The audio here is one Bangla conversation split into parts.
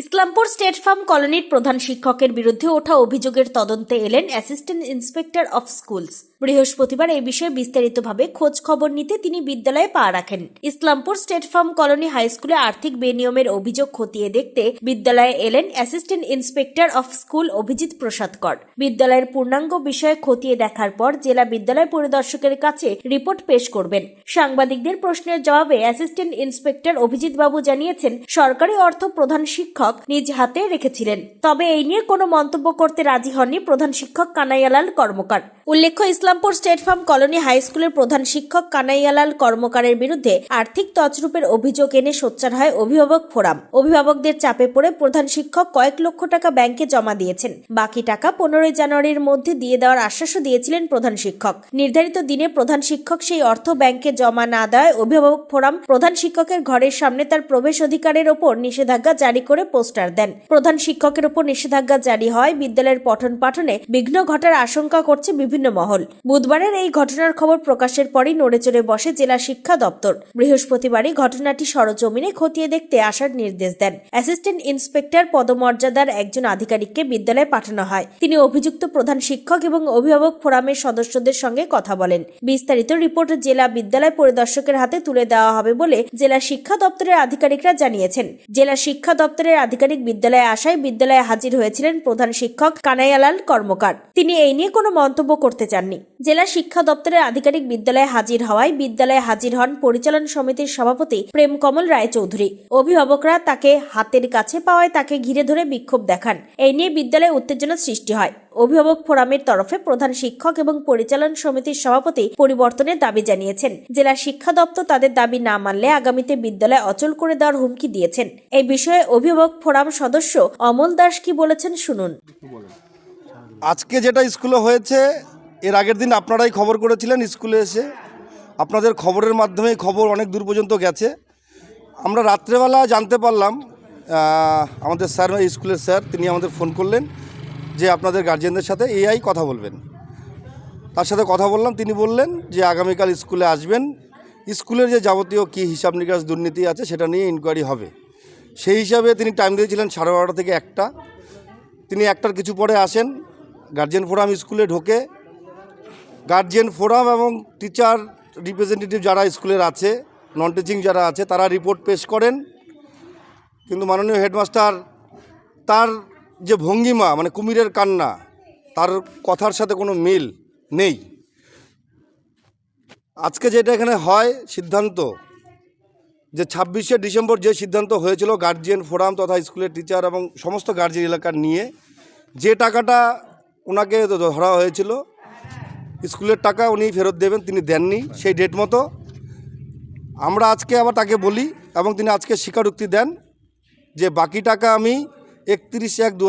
ইসলামপুর স্টেট ফার্ম কলোনির প্রধান শিক্ষকের বিরুদ্ধে ওঠা অভিযোগের তদন্তে এলেন অ্যাসিস্ট্যান্ট ইন্সপেক্টর অফ স্কুলস। বৃহস্পতিবার এই বিষয়ে বিস্তারিতভাবে খোঁজ খবর নিতে তিনি বিদ্যালয়ে পা রাখেন। Islampur state farm colony high স্কুলে আর্থিক বেনিয়মের অভিযোগ খতিয়ে দেখতে বিদ্যালয়ে এলেন assistant inspector of school Abhijit Prasad Kar. বিদ্যালয়ের পূর্ণাঙ্গ বিষয়ে খতিয়ে দেখার পর জেলা বিদ্যালয় পরিদর্শকের কাছে রিপোর্ট পেশ করবেন। সাংবাদিকদের প্রশ্নের জবাবে অ্যাসিস্ট্যান্ট ইন্সপেক্টর অভিজিৎ বাবু জানিয়েছেন, সরকারি অর্থ প্রধান শিক্ষক নিজ হাতে রেখেছিলেন। তবে এই নিয়ে কোনো মন্তব্য করতে রাজি হননি প্রধান শিক্ষক কানাইয়ালাল কর্মকার। উল্লেখ্য, Islampur state farm colony high স্কুলের প্রধান শিক্ষক কানাইয়ালাল কর্মকারের বিরুদ্ধে আর্থিক তছরূপের অভিযোগ এনে সোচ্চার হয় অভিভাবক ফোরাম। অভিভাবকদের চাপে পড়ে প্রধান শিক্ষক কয়েক লক্ষ টাকা ব্যাংকে জমা দিয়েছেন। বাকি টাকা পনেরোই জানুয়ারির মধ্যে দিয়ে দেওয়ার আশ্বাসও দিয়েছিলেন প্রধান শিক্ষক। নির্ধারিত দিনে প্রধান শিক্ষক সেই অর্থ ব্যাংকে জমা না দেওয়ায় অভিভাবক ফোরাম প্রধান শিক্ষকের ঘরের সামনে তার প্রবেশ অধিকারের ওপর নিষেধাজ্ঞা জারি করে পোস্টার দেন। প্রধান শিক্ষকের ওপর নিষেধাজ্ঞা জারি হয়। বিদ্যালয়ের পঠন পাঠনে বিঘ্ন ঘটার আশঙ্কা করছে বিভিন্ন মহল। বুধবারের এই ঘটনার খবর প্রকাশের পরই নড়েচড়ে বসে জেলা শিক্ষা দপ্তর। বৃহস্পতিবারই ঘটনাটি সরজমিনে খতিয়ে দেখতে আসার নির্দেশ দেন। অ্যাসিস্ট্যান্ট ইন্সপেক্টর পদমর্যাদার একজন আধিকারিককে বিদ্যালয়ে পাঠানো হয়। তিনি অভিযুক্ত প্রধান শিক্ষক এবং অভিভাবক ফোরামের সদস্যদের সঙ্গে কথা বলেন। বিস্তারিত রিপোর্ট জেলা বিদ্যালয় পরিদর্শকের হাতে তুলে দেওয়া হবে বলে জেলা শিক্ষা দপ্তরের আধিকারিকরা জানিয়েছেন। জেলা শিক্ষা দপ্তরের আধিকারিক বিদ্যালয়ে আসায় বিদ্যালয়ে হাজির হয়েছিলেন প্রধান শিক্ষক কানাইয়ালাল কর্মকার। তিনি এই নিয়ে কোনো মন্তব্য করতে চাননি। জেলা শিক্ষা দপ্তরের আধিকারিক বিদ্যালয়ে হাজির হওয়ায় বিদ্যালয়ে হাজির হন পরিচালন সমিতির সভাপতি প্রেম কমল রায়চৌধুরী। অভিভাবকরা তাকে হাতের কাছে পাওয়ায় তাকে ঘিরে ধরে বিক্ষোভ দেখান। এই নিয়ে বিদ্যালয়ে উত্তেজনা সৃষ্টি হয়। অভিভাবক ফোরামের তরফে প্রধান শিক্ষক এবং পরিচালন সমিতির সভাপতি পরিবর্তনের দাবি জানিয়েছেন। জেলা শিক্ষা দপ্তর তাদের দাবি না মানলে আগামীতে বিদ্যালয় অচল করে দেওয়ার হুমকি দিয়েছেন। এই বিষয়ে অভিভাবক ফোরাম সদস্য অমল দাস কি বলেছেন শুনুন। আজকে যেটা স্কুলে হয়েছে, এর আগের দিন আপনারাই খবর করেছিলেন স্কুলে এসে। আপনাদের খবরের মাধ্যমে খবর অনেক দূর পর্যন্ত গেছে। আমরা রাত্রেবেলা জানতে পারলাম আমাদের স্যার, স্কুলের স্যার, তিনি আমাদের ফোন করলেন। যে আপনাদের গার্জেনদের সাথে এআই কথা বলবেন। তার সাথে কথা বললাম, তিনি বললেন যে আগামীকাল স্কুলে আসবেন। স্কুলের যে যাবতীয় কী হিসাব নিকাশ দুর্নীতি আছে সেটা নিয়ে ইনকোয়ারি হবে। সেই হিসাবে তিনি টাইম দিয়েছিলেন সাড়ে বারোটা থেকে একটা। তিনি একটার কিছু পরে আসেন। গার্জেন ফোরাম স্কুলে ঢোকে। গার্জেন ফোরাম এবং টিচার রিপ্রেজেন্টেটিভ যারা স্কুলের আছে নন টিচিং যারা আছে, তারা রিপোর্ট পেশ করেন। কিন্তু মাননীয় হেডমাস্টার তার যে ভঙ্গিমা মানে কুমিরের কান্না, তার কথার সাথে কোনো মিল নেই। আজকে যেটা এখানে হয় সিদ্ধান্ত, যে ছাব্বিশে ডিসেম্বর যে সিদ্ধান্ত হয়েছিল গার্জিয়ান ফোরাম তথা স্কুলের টিচার এবং সমস্ত গার্জিয়ান এলাকার নিয়ে, যে টাকাটা ওনাকে ধরা হয়েছিল, স্কুলের টাকা উনি ফেরত দেবেন, তিনি দেননি সেই ডেট মতো। আমরা আজকে আবার তাকে বলি এবং তিনি আজকে স্বীকারোক্তি দেন যে বাকি টাকা আমি একত্রিশ এক দু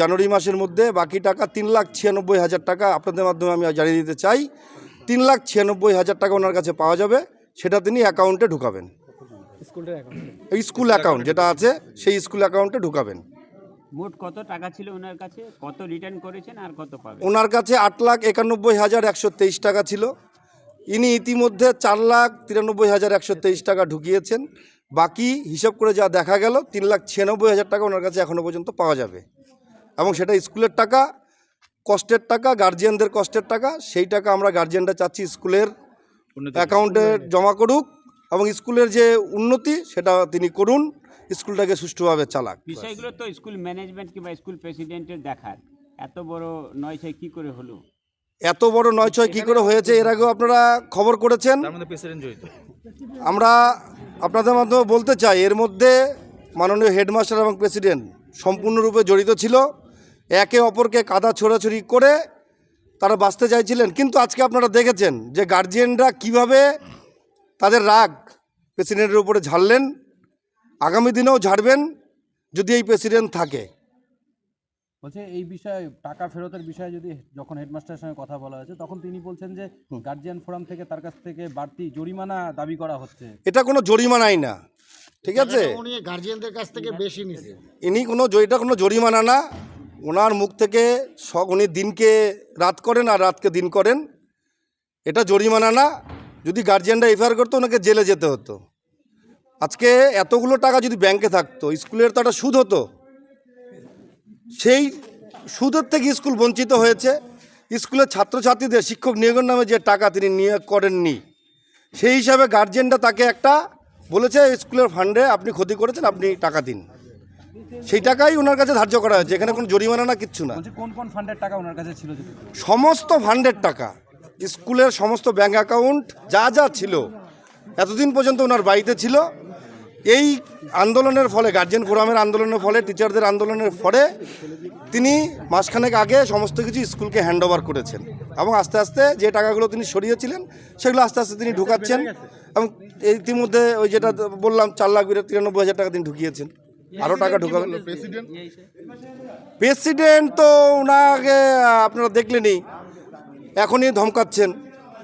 জানুয়ারি মাসের মধ্যে বাকি টাকা তিন লাখ ছিয়ানব্বই হাজার টাকা আপনাদের মাধ্যমে আমি জানিয়ে দিতে চাই। তিন লাখ ছিয়ানব্বই হাজার টাকা ওনার কাছে পাওয়া যাবে সেটা তিনি অ্যাকাউন্টে ঢুকাবেন। স্কুল অ্যাকাউন্ট যেটা আছে সেই স্কুল অ্যাকাউন্টে ঢুকাবেন। মোট কত টাকা ছিল ওনার কাছে? কত রিটার্ন করেছেন আর কত পাবে ওনার কাছে আট লাখ একানব্বই হাজার একশো তেইশ টাকা ছিল ইনি ইতিমধ্যে চার লাখ তিরানব্বই হাজার একশো তেইশ টাকা ঢুকিয়েছেন বাকি হিসাব করে যা দেখা গেল তিন লাখ ছিয়ানব্বই হাজার টাকা ওনার কাছে এখনও পর্যন্ত পাওয়া যাবে। এবং সেটা স্কুলের টাকা কষ্টের টাকা গার্জিয়ানদের কষ্টের টাকা সেই টাকা আমরা গার্জিয়ানরা চাচ্ছি স্কুলের অ্যাকাউন্টে জমা করুক এবং স্কুলের যে উন্নতি সেটা তিনি করুন স্কুলটাকে সুষ্ঠুভাবে চালাক। বিষয়গুলো তো স্কুল ম্যানেজমেন্ট কিংবা স্কুল প্রেসিডেন্টের দেখার। এত বড় নয় ছয় কী করে হলো? এত বড় নয় ছয় কী করে হয়েছে এর আগেও আপনারা খবর করেছেন। আমরা আপনাদের মাধ্যমে বলতে চাই, এর মধ্যে মাননীয় হেডমাস্টার এবং প্রেসিডেন্ট সম্পূর্ণরূপে জড়িত ছিল। একে অপরকে কাদা ছোড়াছড়ি করে তারা বাঁচতে চাইছিলেন। কিন্তু আজকে আপনারা দেখেছেন যে গার্জিয়ানরা কীভাবে তাদের রাগ প্রেসিডেন্টের উপরে ঝাড়লেন। আগামী দিনেও ঝাড়বেন যদি এই প্রেসিডেন্ট থাকে। বলছে এই বিষয়ে টাকা ফেরতের বিষয়ে যদি যখন হেডমাস্টারের সঙ্গে কথা বলা হয়েছে তখন তিনি বলছেন যে গার্জিয়ান ফোরাম থেকে তার কাছ থেকে বাড়তি জরিমানা দাবি করা হচ্ছে। এটা কোনো জরিমানাই না। ঠিক আছে? উনি গার্জিয়ানদের কাছ থেকে বেশি নিছে। ইনি কোনো এটা কোনো জরিমানা না। ওনার মুখ থেকে স উনি দিনকে রাত করেন আর রাতকে দিন করেন। এটা জরিমানা না। যদি গার্জিয়ানরা এফআইআর করতো ওনাকে জেলে যেতে হতো। আজকে এতগুলো টাকা যদি ব্যাংকে থাকতো স্কুলের তো একটা সুদ হতো। সেই সুদের থেকে স্কুল বঞ্চিত হয়েছে। স্কুলের ছাত্রছাত্রীদের শিক্ষক নিয়োগের নামে যে টাকা তিনি নিয়োগ করেননি সেই হিসাবে গার্জেনরা তাকে একটা বলেছে স্কুলের ফান্ডে আপনি ক্ষতি করেছেন আপনি টাকা দিন। সেই টাকাই ওনার কাছে ধার্য করা হয়েছে। এখানে কোনো জরিমানা না কিচ্ছু না। কোন কোন ফান্ডের টাকা ওনার কাছে ছিল। সমস্ত ফান্ডের টাকা স্কুলের সমস্ত ব্যাঙ্ক অ্যাকাউন্ট যা যা ছিল এতদিন পর্যন্ত ওনার বাড়িতে ছিল। এই আন্দোলনের ফলে গার্জেন ফোরামের আন্দোলনের ফলে টিচারদের আন্দোলনের ফলে তিনি মাসখানেক আগে সমস্ত কিছু স্কুলকে হ্যান্ড ওভার করেছেন এবং আস্তে আস্তে যে টাকাগুলো তিনি সরিয়েছিলেন, সেগুলো আস্তে আস্তে তিনি ঢুকাচ্ছেন এবং ইতিমধ্যে ওই যেটা বললাম, চার লাখ তিরানব্বই হাজার টাকা তিনি ঢুকিয়েছেন। আরও টাকা ঢুকাবেন প্রেসিডেন্ট তো ওনাকে, আপনারা দেখলেনই, এখনই ধমকাচ্ছেন।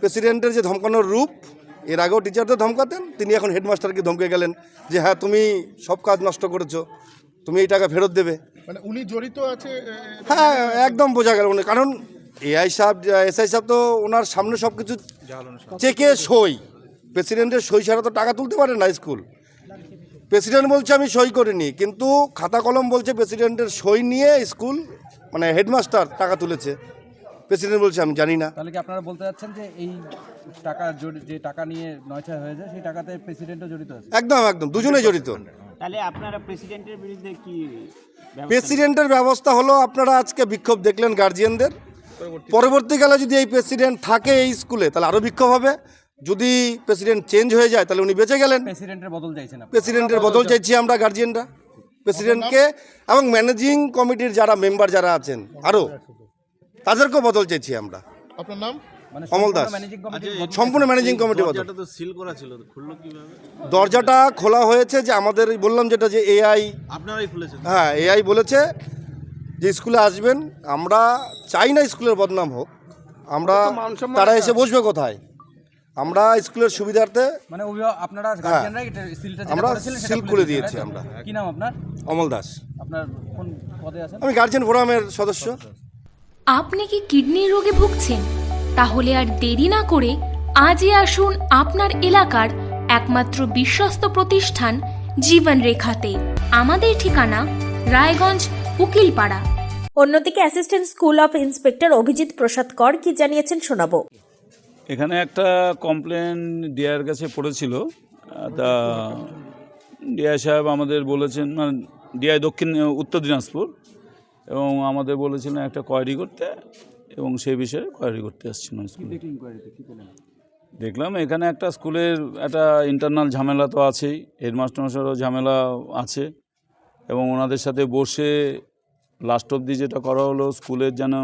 প্রেসিডেন্টের যে ধমকানোর রূপ এর আগেও টিচারদের ধমকাতেন তিনি এখন হেডমাস্টারকে ধমকে গেলেন যে হ্যাঁ তুমি সব কাজ নষ্ট করেছ তুমি এই টাকা ফেরত দেবে। মানে উনি জড়িত আছে হ্যাঁ একদম বোঝা গেল উনি কারণ এআই সাহেব এসআই সাহেব তো ওনার সামনে সব কিছু চেকে সই। প্রেসিডেন্টের সই ছাড়া তো টাকা তুলতে পারে না স্কুল। প্রেসিডেন্ট বলছে আমি সই করিনি। কিন্তু খাতা কলম বলছে প্রেসিডেন্টের সই নিয়ে স্কুল মানে হেডমাস্টার টাকা তুলেছে। প্রেসিডেন্ট বলছে আমি জানি না। তাহলে কি আপনারা বলতে চাচ্ছেন যে এই টাকা যে টাকা নিয়ে নয় ছয় হয়েছে সেই টাকাতে প্রেসিডেন্টও জড়িত আছে? একদম একদম দুজনেই জড়িত। তাহলে আপনারা প্রেসিডেন্টের বিরুদ্ধে কি ব্যবস্থা প্রেসিডেন্টের ব্যবস্থা হলো আপনারা আজকে বিক্ষোভ দেখলেন গার্জিয়ানদের। পরবর্তীকালে যদি এই প্রেসিডেন্ট থাকে এই স্কুলে তাহলে আরও বিক্ষোভ হবে। যদি প্রেসিডেন্ট চেঞ্জ হয়ে যায় তাহলে উনি বেঁচে গেলেন। প্রেসিডেন্টের বদল চাইছেন আপনি প্রেসিডেন্টের বদল চাইছি আমরা গার্জিয়ানরা। প্রেসিডেন্টকে এবং ম্যানেজিং কমিটির যারা মেম্বার যারা আছেন আরও তাদেরকেও বদল চাইছি আমরা। আপনার নাম? মানে অমল দাস। সম্পূর্ণ ম্যানেজিং কমিটি বদল। সিল করা ছিল খুললো কীভাবে? দরজাটা খোলা হয়েছে যে আমাদের বললাম যেটা যে এআই আপনারাই খুলেছেন। হ্যাঁ এআই বলেছে যে স্কুলে আসবেন। আমরা চাই না স্কুলের বদনাম হোক। আমরা তারা এসে বসবে কোথায়? আমরা স্কুলের সুবিধার্থে মানে আপনারা গার্জিয়ানরা এটা সিলটা যেটা আমরা সিল খুলে দিয়েছি আমরা। কি নাম আপনার? অমল দাস। আপনার কোন পদে আছেন? আমি গার্জেন ফোরামের সদস্য। আপনি কি কিডনি রোগে ভুগছেন? তাহলে আর দেরি না করে আজই আসুন আপনার এলাকার একমাত্র বিশ্বস্ত প্রতিষ্ঠান জীবন রেখাতে আমাদের ঠিকানা রায়গঞ্জ উকিলপাড়া। অন্যদিকে assistant school of inspector Abhijit Prasad Kar কি জানিয়েছেন শোনাবো। এখানে একটা কমপ্লেন ডিআর কাছে পড়েছিল। তা ডিআই সাহেব আমাদের বলেছেন মানে ডিআই দক্ষিণ উত্তর দিনাজপুর। এবং আমাদের বলেছিলেন একটা কোয়ারি করতে এবং সেই বিষয়ে কোয়ারি করতে আসছিলাম স্কুলে দেখলাম এখানে একটা স্কুলের একটা ইন্টারনাল ঝামেলা তো আছেই হেডমাস্টারমশারও ঝামেলা আছে এবং ওনাদের সাথে বসে লাস্ট অবধি যেটা করা হলো স্কুলের যেন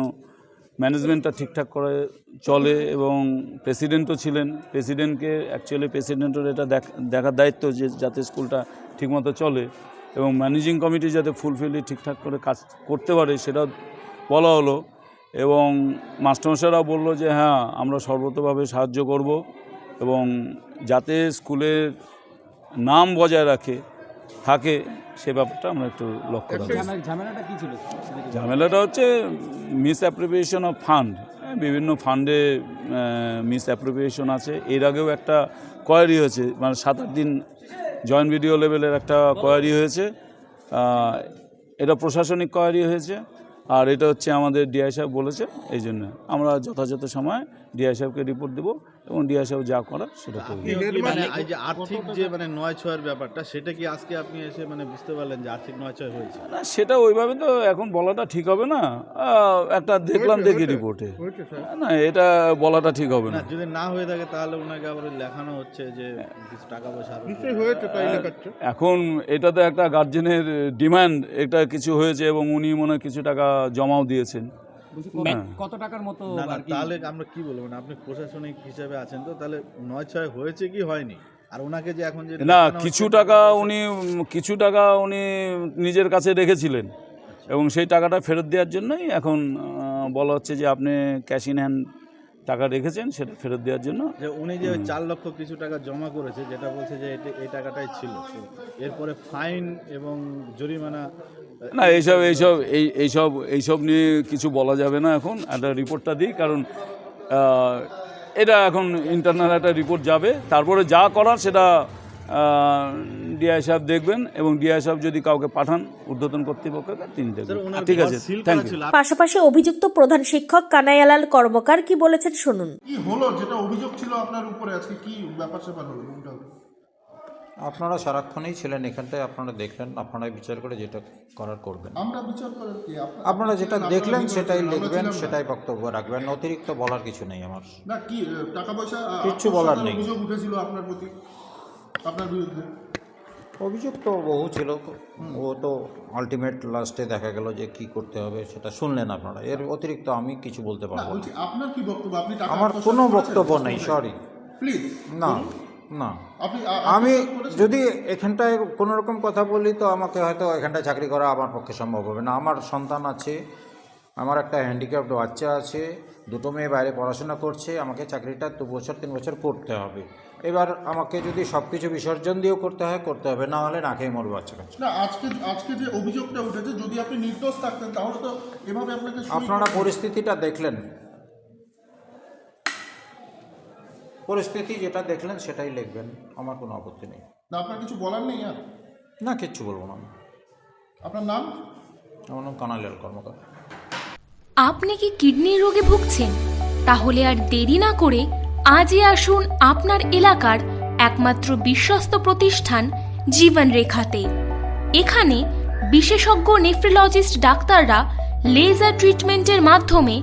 ম্যানেজমেন্টটা ঠিকঠাক করে চলে এবং প্রেসিডেন্টও ছিলেন। প্রেসিডেন্টকে অ্যাকচুয়ালি প্রেসিডেন্টের এটা দেখ- দেখার দায়িত্ব যে যাতে স্কুলটা ঠিকমতো চলে। এবং ম্যানেজিং কমিটি যাতে ফুলফিলি ঠিকঠাক করে কাজ করতে পারে সেটা বলা হলো এবং মাস্টারমশাইরাও বলল যে হ্যাঁ আমরা সর্বতভাবে সাহায্য করব এবং যাতে স্কুলের নাম বজায় রাখে থাকে সে ব্যাপারটা আমরা একটু লক্ষ্য ঝামেলা- ঝামেলাটা কি ছিল? ঝামেলাটা হচ্ছে মিস অ্যাপ্রোপ্রিয়েশন অফ ফান্ড বিভিন্ন ফান্ডে মিস অ্যাপ্রোপ্রিয়েশন আছে। এর আগেও একটা কোয়ারি হয়েছে মানে সাত আট দিন জয়েন্ট বিডিও লেভেলের একটা কোয়ারি হয়েছে। এটা প্রশাসনিক কোয়ারি হয়েছে। আর এটা হচ্ছে আমাদের ডিআই সাহেব বলেছে। এই জন্য আমরা যথাযথ সময় ডিআই সাহেবকে রিপোর্ট দেবো। এবং ডিআই যা করার সেটা করবে। মানে এই যে আর্থিক যে মানে নয় ছয়ের ব্যাপারটা সেটা কি আজকে আপনি এসে মানে বুঝতে পারলেন যে আর্থিক নয় ছয় হয়েছে? না সেটা ওইভাবে তো এখন বলাটা ঠিক হবে না। আহ, একটা দেখলাম দেখি রিপোর্টে। না এটা বলাটা ঠিক হবে না। যদি না হয়ে থাকে তাহলে ওনাকে আবার লেখানো হচ্ছে যে কিছু টাকা পয়সা হয়েছে তাই এখন এটা তো একটা গার্জেনের ডিমান্ড এটা কিছু হয়েছে এবং উনি মনে হয় কিছু টাকা জমাও দিয়েছেন। কত টাকার মতো তাহলে আমরা কি বলব? না আপনি প্রশাসনিক হিসাবে আছেন তো তাহলে নয় ছয় হয়েছে কি হয়নি? আর ওনাকে যে এখন যে না কিছু টাকা উনি কিছু টাকা উনি নিজের কাছে রেখেছিলেন। এবং সেই টাকাটা ফেরত দেওয়ার জন্যই এখন বলা হচ্ছে যে আপনি ক্যাশ ইন হ্যান্ড টাকা রেখেছেন সেটা ফেরত দেওয়ার জন্য। যে উনি যে চার লক্ষ কিছু টাকা জমা করেছে যেটা বলছে যে এটি- এই টাকাটাই ছিল। এরপরে ফাইন এবং জরিমানা না এইসব এইসব এই এইসব এইসব নিয়ে কিছু বলা যাবে না এখন। একটা রিপোর্টটা দিই কারণ এটা এখন ইন্টারনাল একটা রিপোর্ট যাবে। তারপরে যা করার সেটা ডিআই সাহেব দেখবেন এবং ডিআই সাহেব যদি কাউকে পাঠান ঊর্ধ্বতন কর্তৃপক্ষকে তিনি দেখবেন। ঠিক আছে থ্যাংক ইউ পাশাপাশি অভিযুক্ত প্রধান শিক্ষক কানাইয়ালাল কর্মকার কি বলেছেন শুনুন। কি হলো? যেটা অভিযোগ ছিল আপনার উপরে আজকে কি ব্যাপার স্যাপার হলো? আপনারা সারাক্ষণই ছিলেন এখানটায় আপনারা দেখলেন আপনারাই বিচার করে যেটা করার করবেন। আমরা বিচার করার কি? আপনারা যেটা দেখলেন সেটাই লিখবেন সেটাই বক্তব্য রাখবেন অতিরিক্ত বলার কিছু নেই আমার। না কি টাকা পয়সা কিচ্ছু বলার নেই। অভিযোগ উঠেছিল আপনার প্রতি আপনার বিরুদ্ধে? অভিযোগ তো বহু ছিল ও তো আলটিমেট লাস্টে দেখা গেল যে কি করতে হবে সেটা শুনলেন আপনারা। এর অতিরিক্ত আমি কিছু বলতে পারব বলছি আপনার কি বক্তব্য? আপনি আমার কোনো বক্তব্য নেই সরি প্লিজ না। না। আপনি আমি যদি এখানটায় কোনো রকম কথা বলি তো আমাকে হয়তো এখানটায় চাকরি করা আমার পক্ষে সম্ভব হবে না। আমার সন্তান আছে আমার একটা হ্যান্ডিক্যাপ্ট বাচ্চা আছে দুটো মেয়ে বাইরে পড়াশোনা করছে আমাকে চাকরিটা দু বছর তিন বছর করতে হবে। এবার আমাকে যদি সব কিছু বিসর্জন দিয়েও করতে হয় করতে হবে না হলে না খেয়ে মরবো বাচ্চা কাছে না আজকে আজকে যে অভিযোগটা উঠেছে যদি আপনি নির্দোষ থাকতেন তাহলে তো এভাবে আপনাকে আপনারা পরিস্থিতিটা দেখলেন। পরিস্থিতি যেটা দেখলেন সেটাই লিখবেন আমার কোনো আপত্তি নেই। না আপনার কিছু বলার নেই আর? না কিচ্ছু বলব না আমি। আপনার নাম? আমার নাম কানাইলাল কর্মকার। আপনি কি কিডনির রোগে ভুগছেন? তাহলে আর দেরি না করে আজই আসুন আপনার এলাকার একমাত্র বিশ্বস্ত প্রতিষ্ঠান জীবন রেখাতে এখানে বিশেষজ্ঞ নেফ্রোলজিস্ট ডাক্তাররা লেজার ট্রিটমেন্টের মাধ্যমে